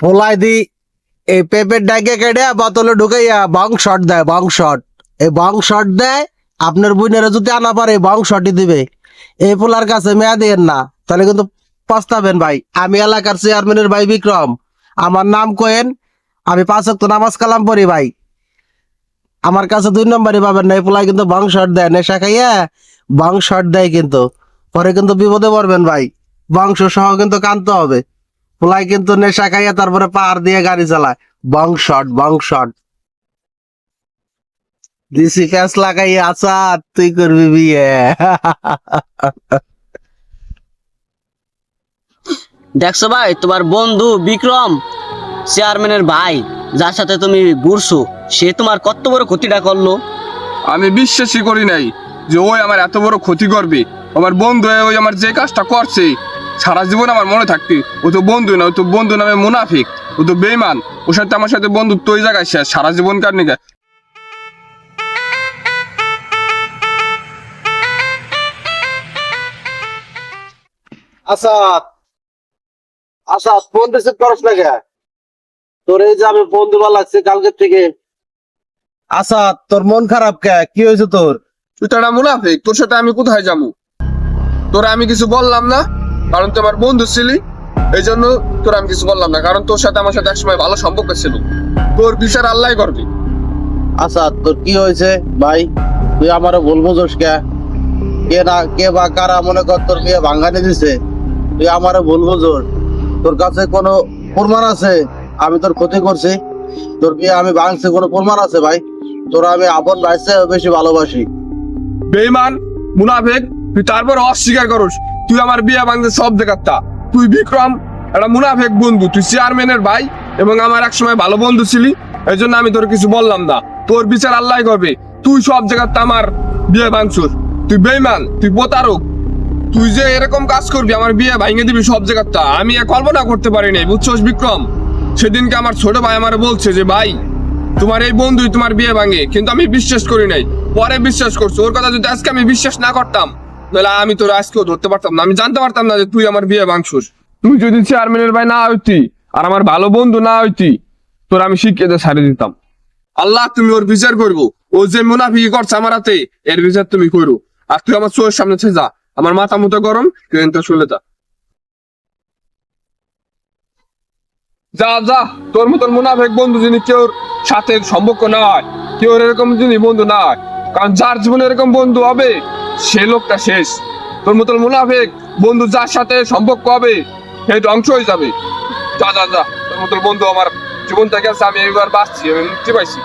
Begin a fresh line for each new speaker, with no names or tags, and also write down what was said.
পোলাই দি, এই পেঁপের ডাকে কেটে বোতলে ঢুকাইয়া বং শট দেয় বং শট। এই বং শট দেয়, আপনার বোনেরা যদি আনা পারে বং শটই দিবে। এই পোলার কাছে মেয়া দিয়েন না, তাহলে কিন্তু পস্তাবেন ভাই। আমি এলাকার চেয়ারম্যানের ভাই বিক্রম। আমার নাম কোয়েন, আমি পাঁচ ওয়াক্ত নামাজ কালাম পড়ি ভাই। আমার কাছে দুই নম্বরই পাবেন না, এই পোলাই কিন্তু বং শট দেয়, নেশা খাইয়া বং শট দেয় কিন্তু। পরে কিন্তু বিপদে পড়বেন ভাই। বংশ সহ কিন্তু কানতে হবে। পোলাই কিন্তু নেশা খাইয়া তারপরে পাহাড় দিয়ে গাড়ি চালায়। বং শট বং শট দিসি ফ্যাস লাগাইয়া আচ্ছা তুই করবি বিয়ে।
দেখছ ভাই তোমার বন্ধু বিক্রম চেয়ারম্যানের ভাই যার সাথে তুমি ঘুরছো সে তোমার কত বড় ক্ষতিটা করল?
আমি বিশ্বাসই করি নাই যে ওই আমার এত বড় ক্ষতি করবে। আমার বন্ধু হয়ে ওই আমার যে কাজটা করছে সারা জীবন আমার মনে থাকবে ও তো বন্ধু না ও তো বন্ধু নামে মুনাফিক ও তো বেইমান ওর সাথে আমার সাথে বন্ধুত্ব ওই জায়গায় শেষ সারা জীবন কার নিকা?
আসাদ আসাদ ফোন রিসিভ করস না কে? তোর এই যে আমি ফোন দিবা লাগছে কালকে থেকে। আসাদ তোর মন খারাপ কে? কি হয়েছে তোর?
তুই তো মুনাফিক তোর সাথে আমি কোথায় যাব? তোরা আমি কিছু বললাম না? কারণ তুই আমার বন্ধু ছিলি এই জন্য তোর আমি কিছু বললাম না। কারণ তোর সাথে আমার সাথে একসময় ভালো সম্পর্ক ছিল। তোর বিচার আল্লাহ করবি।
আচ্ছা তোর কি হয়েছে? ভাই তুই আমারও বলব জোস কে? কে না কে বা কারা মনে কর তোর বিয়ে ভাঙ্গানি দিছে। তুই আমারও বলব জোর তোর কাছে কোনো প্রমাণ আছে? আমি তোর ক্ষতি করছি। তোর বিয়ে আমি ভাঙছি কোনো প্রমাণ আছে ভাই? তোরা আমি আপন ভাইসে বেশি ভালোবাসি।
বেইমান মুনাফেক তুই তারপর অস্বীকার করস। তুই আমার বিয়ে ভাঙতে সব দেখাতা তুই বিক্রম, একটা মুনাফেক বন্ধু, তুই চেয়ারম্যানের ভাই এবং আমার এক সময় ভালো বন্ধু ছিলি এই জন্য আমি তোর কিছু বললাম না। তোর বিচার আল্লাহ করবে। তুই সব জায়গাতে আমার বিয়ে ভাঙছুস তুই বেইমান, তুই প্রতারক। তুই যে এরকম কাজ করবি, আমার বিয়ে ভাঙে দিবি সব জায়গাটা আমি কল্পনা করতে পারিনি বুঝছোস বিক্রম? সেদিনকে আমার ছোট ভাই আমার বলছে যে, ভাই, তোমার এই বন্ধুই তোমার বিয়ে ভাঙে। কিন্তু আমি বিশ্বাস করি নাই। পরে বিশ্বাস করছ। ওর কথা যদি আজকে আমি বিশ্বাস না করতাম তাহলে আমি তোর আজকেও ধরতে পারতাম না। আমি জানতে পারতাম না যে তুই আমার বিয়ে ভাঙছুস। তুই যদি চেয়ারম্যানের ভাই না হইতি আর আমার ভালো বন্ধু না হইতি, তোর আমি দিয়ে ছাড়িয়ে দিতাম। আল্লাহ, তুমি ওর বিচার করব। ও যে মুনাফিকি করছে আমার হাতে, এর বিচার তুমি করো। আর তুই আমার চোখের সামনে থেকে যা আমার মাথা মতো গরম, তুই এনতে শুলে যা। যা যা। তোর মতন মুনাফেক বন্ধু যিনি কেউ সাথে সম্পর্ক না হয় কেউ এরকম যিনি বন্ধু না হয় কারণ যার জীবনে এরকম বন্ধু হবে সে লোকটা শেষ। তোর মতন মুনাফেক বন্ধু যার সাথে সম্পর্ক হবে, সে ধ্বংস হয়ে যাবে। যা যা যা, তোর মতন বন্ধু আমার জীবন থেকে আমি এবার বাঁচছি, আমি মুক্তি পাইছি।